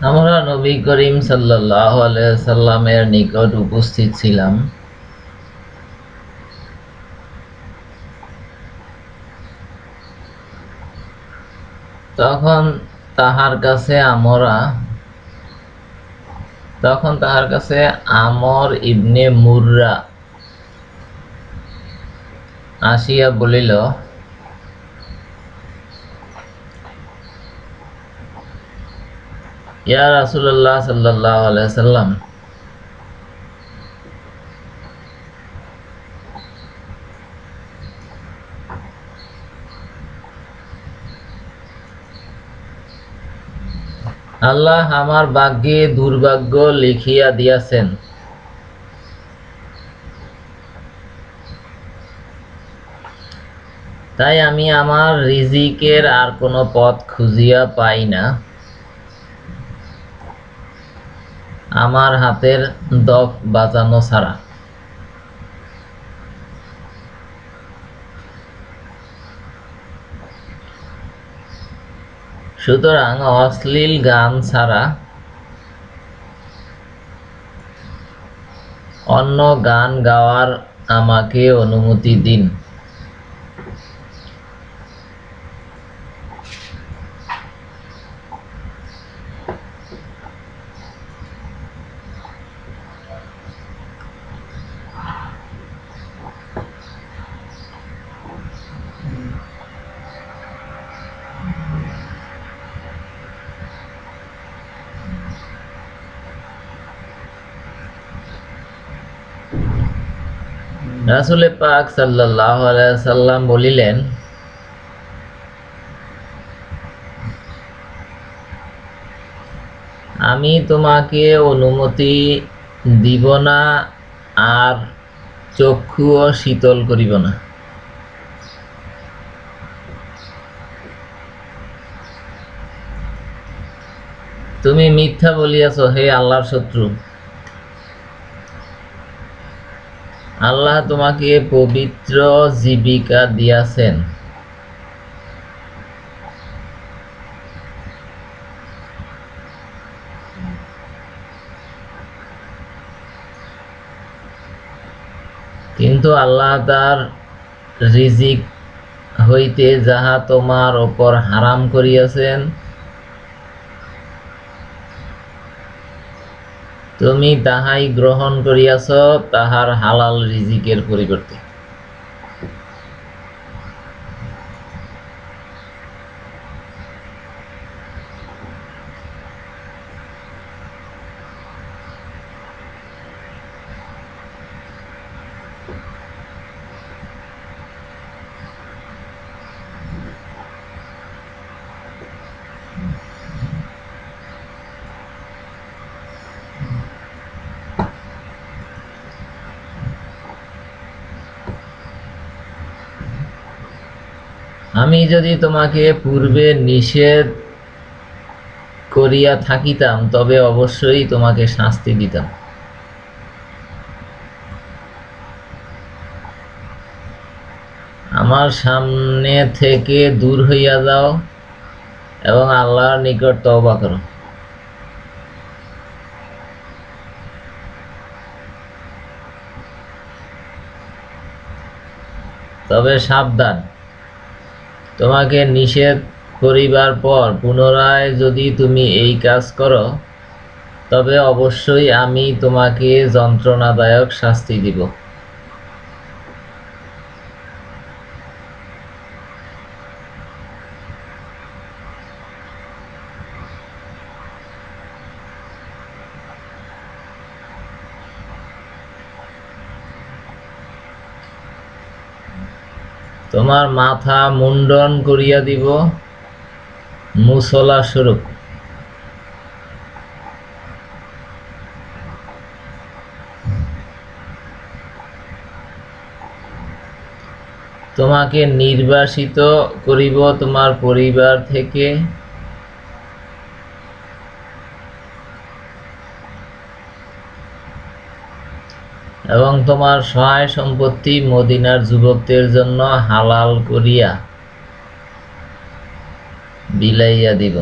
আমরা নবী করিম সাল্লাহ সাল্লামের নিকট উপস্থিত ছিলাম। তখন তাহার কাছে আমরা, তখন তাহার কাছে আমর ইবনে মুররা আসিয়া বলিল ইয়া রাসূলুল্লাহ সাল্লাল্লাহু আলাইহি সাল্লাম। আল্লাহ আমার ভাগ্যে দুর্ভাগ্য লিখিয়া দিয়াছেন। তাই আমি আমার রিজিকের আর কোনো পথ খুঁজিয়া পাই না। আমার হাতের দফ বাজানো ছাড়া। সুতরাং অশ্লীল গান ছাড়া অন্য গান গাওয়ার আমাকে অনুমতি দিন। রাসুলে পাক সাল্লাহ সাল্লাম বলিলেন, আমি তোমাকে অনুমতি দিব না আর চক্ষুও শীতল করিব না। তুমি মিথ্যা বলিয়াছ, হে আল্লাহর শত্রু! আল্লাহ তোমাকে পবিত্র জীবিকা দিয়াছেন। কিন্তু আল্লাহ তার রিজিক হইতে যাহা তোমার ওপর হারাম করিয়াছেন তুমি তাহাই গ্রহণ করিয়াছ তাহার হালাল রিজিকের পরিবর্তে। আমি যদি তোমাকে পূর্বে নিষেধ করিয়া থাকিতাম, তবে অবশ্যই তোমাকে শাস্তি দিতাম। আমার সামনে থেকে দূর হইয়া যাও এবং আল্লাহর নিকট তওবা করো। তবে সাবধান। তোমাকে নিষেধ করিবার পর পুনরায় যদি তুমি এই কাজ করো, তবে অবশ্যই আমি তোমাকে যন্ত্রণাদায়ক শাস্তি দিব। তোমার মাথা মুন্ডন করিয়া দিব মুসলা স্বরূপ। তোমাকে নির্বাসিত করিব তোমার পরিবার থেকে। এবং তোমার সহায় সম্পত্তি মদিনার যুবকদের জন্য হালাল করিয়া বিলাইয়া দিব।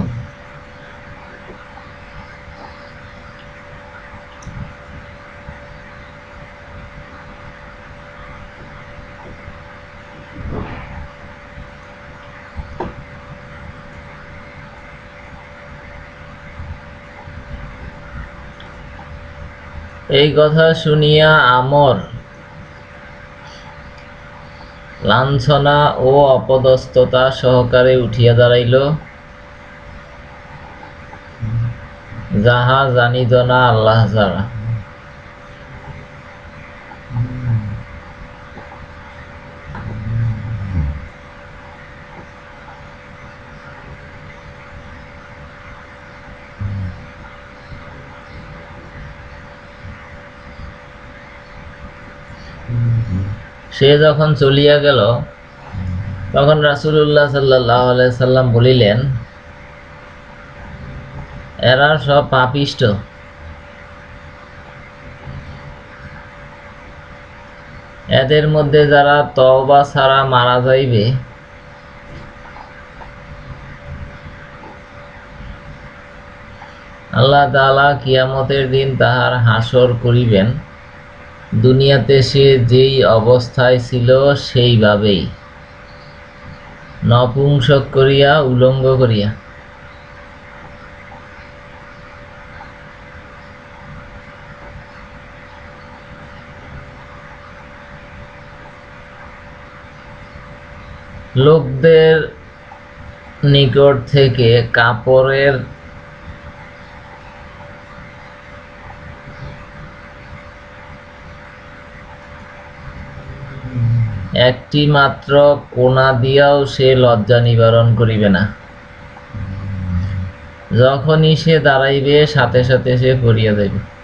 এই কথা শুনিয়া আমর লাঞ্ছনা ও অপদস্থতা সহকারে উঠিয়া দাঁড়াইল। যাহা জানিত না আল্লাহ ছাড়া সে যখন চলিয়া গেল, তখন রাসূলুল্লাহ সাল্লাহ সাল্লাম বলিলেন, এরা সব পাপিষ্ট। এদের মধ্যে যারা তওবা ছাড়া মারা যাইবে, আল্লাহ তাআলা কিয়ামতের দিন তাহার হাসর করিবেন। দুনিয়াতে সে যেই অবস্থায় ছিল সেইভাবেই। নপুংসক করিয়া উলঙ্গ করিয়া। লোকদের নিকট থেকে কাপড়ের একটি মাত্র কোনা দিয়াও সে লজ্জা নিবারণ করিবে না। যখনই সে দাঁড়াইবে, সাথে সাথে সে পড়িয়া যাইবে।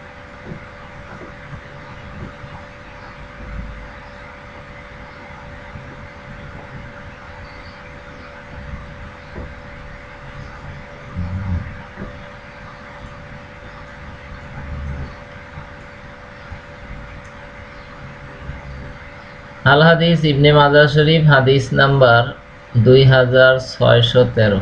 আল হাদিস ইবনে মাজার শরীফ হাদিস নাম্বার দুই হাজার ছয়শো তেরো।